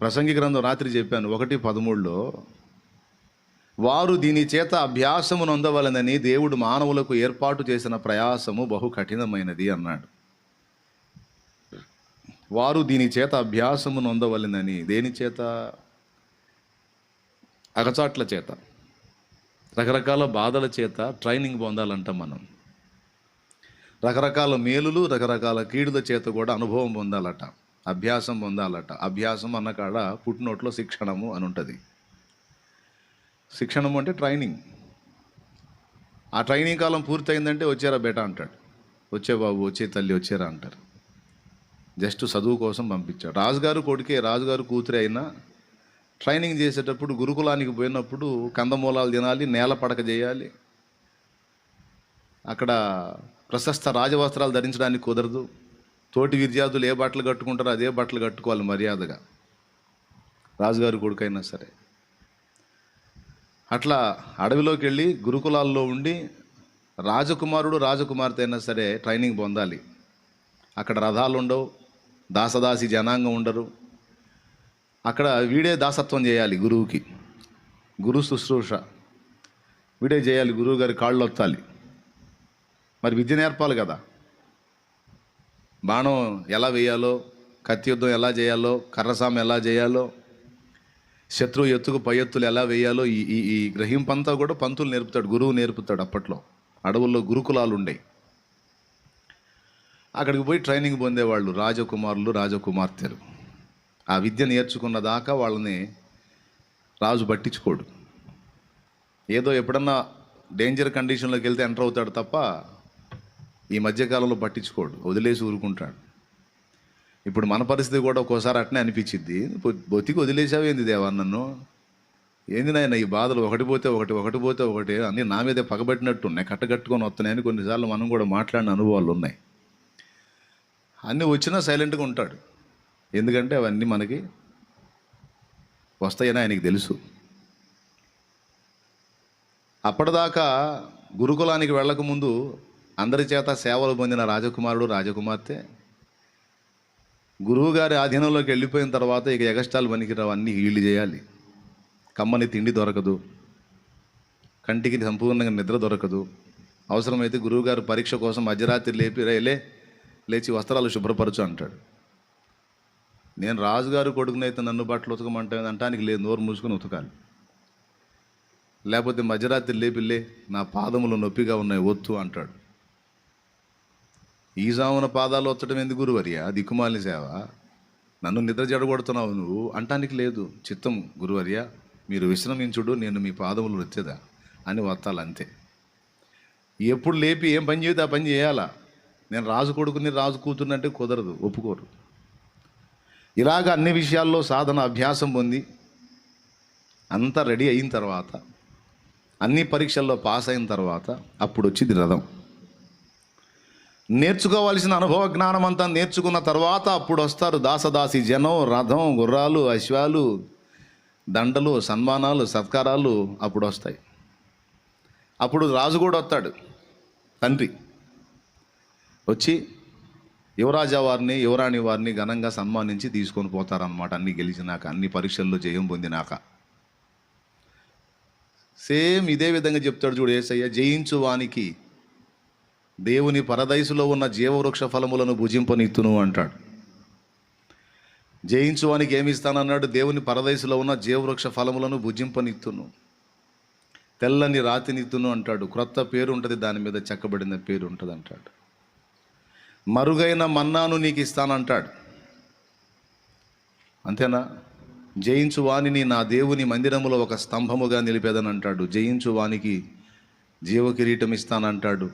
ప్రసంగి గ్రంథం రాత్రి చెప్పాను ఒకటి పదమూడులో వారు దీని చేత అభ్యాసము నొందవలనని దేవుడు మానవులకు ఏర్పాటు చేసిన ప్రయాసము బహు కఠినమైనది అన్నాడు. వారు దీని చేత అభ్యాసము నొందవలనని దేని చేత? అగచాట్ల చేత. రకరకాల బాధల చేత ట్రైనింగ్ పొందాలంట మనం. రకరకాల మేలులు రకరకాల కీడుల చేత కూడా అనుభవం పొందాలట. అభ్యాసం పొందాలట. అభ్యాసం అన్న కాడ పుట్టినోట్లో శిక్షణము అని ఉంటుంది. శిక్షణము అంటే ట్రైనింగ్. ఆ ట్రైనింగ్ కాలం పూర్తయిందంటే వచ్చారా బేటా అంటాడు. వచ్చే బాబు వచ్చే తల్లి వచ్చారా అంటారు. జస్ట్ చదువు కోసం పంపించాడు. రాజుగారు కొడుకే రాజుగారు కూతురే అయినా ట్రైనింగ్ చేసేటప్పుడు గురుకులానికి పోయినప్పుడు కందమూలాలు తినాలి నేల పడక చేయాలి. అక్కడ ప్రశస్త రాజవస్త్రాలు ధరించడానికి కుదరదు. తోటి విద్యార్థులు ఏ బట్టలు కట్టుకుంటారో అదే బట్టలు కట్టుకోవాలి మర్యాదగా. రాజుగారి కొడుకైనా సరే. అట్లా అడవిలోకి వెళ్ళి గురుకులాల్లో ఉండి రాజకుమారుడు రాజకుమార్తె అయినా సరే ట్రైనింగ్ పొందాలి. అక్కడ రథాలు ఉండవు దాసదాసి జనాంగం ఉండరు. అక్కడ వీడే దాసత్వం చేయాలి గురువుకి. గురు శుశ్రూష. వీడే చేయాలి గురువు గారి కాళ్ళు ఒత్తాలి మరి విద్య నేర్పాలి కదా. బాణం ఎలా వేయాలో కత్తి యుద్ధం ఎలా చేయాలో కర్రసామ ఎలా చేయాలో శత్రువు ఎత్తుకు పై ఎత్తులు ఎలా వేయాలో ఈ ఈ గ్రహింపంతా కూడా పంతులు నేర్పుతాడు గురువు నేర్పుతాడు అప్పట్లో. అడవుల్లో గురుకులాలు ఉండేవి అక్కడికి పోయి ట్రైనింగ్ పొందేవాళ్ళు రాజకుమారులు రాజకుమార్తెలు. ఆ విద్య నేర్చుకున్న దాకా వాళ్ళని రాజు పట్టించుకోడు. ఏదో ఎప్పుడన్నా డేంజర్ కండిషన్లోకి వెళ్తే ఎంటర్ అవుతాడు తప్ప ఈ మధ్యకాలంలో పట్టించుకోడు వదిలేసి ఊరుకుంటాడు. ఇప్పుడు మన పరిస్థితి కూడా ఒక్కోసారి అట్నే అనిపించింది బొ- బొతికి వదిలేసావు ఏంది దేవా నన్ను? ఏంది నాయన ఈ బాధలు? ఒకటి పోతే ఒకటి ఒకటి పోతే ఒకటి అన్నీ నా మీదే పగబెట్టినట్టు ఉన్నాయి కట్టగట్టుకొని వస్తున్నాయని కొన్నిసార్లు మనం కూడా మాట్లాడిన అనుభవాలు ఉన్నాయి. అన్నీ వచ్చినా సైలెంట్గా ఉంటాడు. ఎందుకంటే అవన్నీ మనకి వస్తాయని ఆయనకి తెలుసు. అప్పటిదాకా గురుకులానికి వెళ్ళకముందు అందరి చేత సేవలు పొందిన రాజకుమారుడు రాజకుమార్తె. గురువుగారి ఆధీనంలోకి వెళ్ళిపోయిన తర్వాత ఇక ఎగస్టాలు పనికిరావు అన్నీ చేయాలి. కమ్మని తిండి దొరకదు. కంటికి సంపూర్ణంగా నిద్ర దొరకదు. అవసరమైతే గురువుగారు పరీక్ష కోసం మధ్యరాత్రి లేపి రైలే లేచి వస్త్రాలు శుభ్రపరచు అంటాడు. నేను రాజుగారు కొడుకునైతే నన్ను బట్టలు ఉతకమంటే అంటానికి లేదు నోరు మూసుకొని ఉతకాలి. లేకపోతే మధ్యరాత్రి లేపిల్లే నా పాదములు నొప్పిగా ఉన్నాయి ఒత్తు అంటాడు. ఈ జామున పాదాలు వచ్చటం ఎందుకు గురువర్య దిక్కుమాలిన సేవ. నన్ను నిద్ర జడగొడుతున్నావు నువ్వు? అంటానికి లేదు. చిత్తం గురువర్య మీరు విశ్రమించుడు నేను మీ పాదములు వచ్చేదా అని వత్తాలి అంతే ఎప్పుడు లేపి ఏం పని చేస్తే ఆ పని చేయాలా? నేను రాజు కొడుకుని రాజు కూతురునంటే కుదరదు ఒప్పుకోరు. ఇలాగ అన్ని విషయాల్లో సాధన అభ్యాసం పొంది అంతా రెడీ అయిన తర్వాత అన్ని పరీక్షల్లో పాస్ అయిన తర్వాత అప్పుడు వచ్చింది రథం. నేర్చుకోవాల్సిన అనుభవ జ్ఞానం అంతా నేర్చుకున్న తర్వాత అప్పుడు వస్తారు దాసదాసి జనం రథం గుర్రాలు అశ్వాలు దండలు సన్మానాలు సత్కారాలు అప్పుడు వస్తాయి. అప్పుడు రాజు కూడా వస్తాడు తండ్రి. వచ్చి యువరాజా వారిని యువరాణి వారిని ఘనంగా సన్మానించి తీసుకొని పోతారనమాట అన్ని గెలిచినాక అన్ని పరీక్షల్లో జయం పొందినాక. సేమ్ ఇదే విధంగా చెప్తాడు చూడు ఏసయ్య జయించు వానికి దేవుని పరదైసులో ఉన్న జీవవృక్ష ఫలములను భుజింపనిత్తును అంటాడు. జయించువానికి ఏమి ఇస్తానన్నాడు? దేవుని పరదైసులో ఉన్న జీవవృక్ష ఫలములను భుజింపనిత్తును తెల్లని రాతినిత్తును అంటాడు. క్రొత్త పేరు ఉంటుంది దాని మీద చెక్కబడిన పేరు ఉంటుంది అంటాడు. మరుగైన మన్నాను నీకు ఇస్తానంటాడు. అంతేనా? జయించువాణిని నా దేవుని మందిరములో ఒక స్తంభముగా నిలిపేదనంటాడు. అంటాడు జయించువానికి జీవకిరీటం ఇస్తానంటాడు.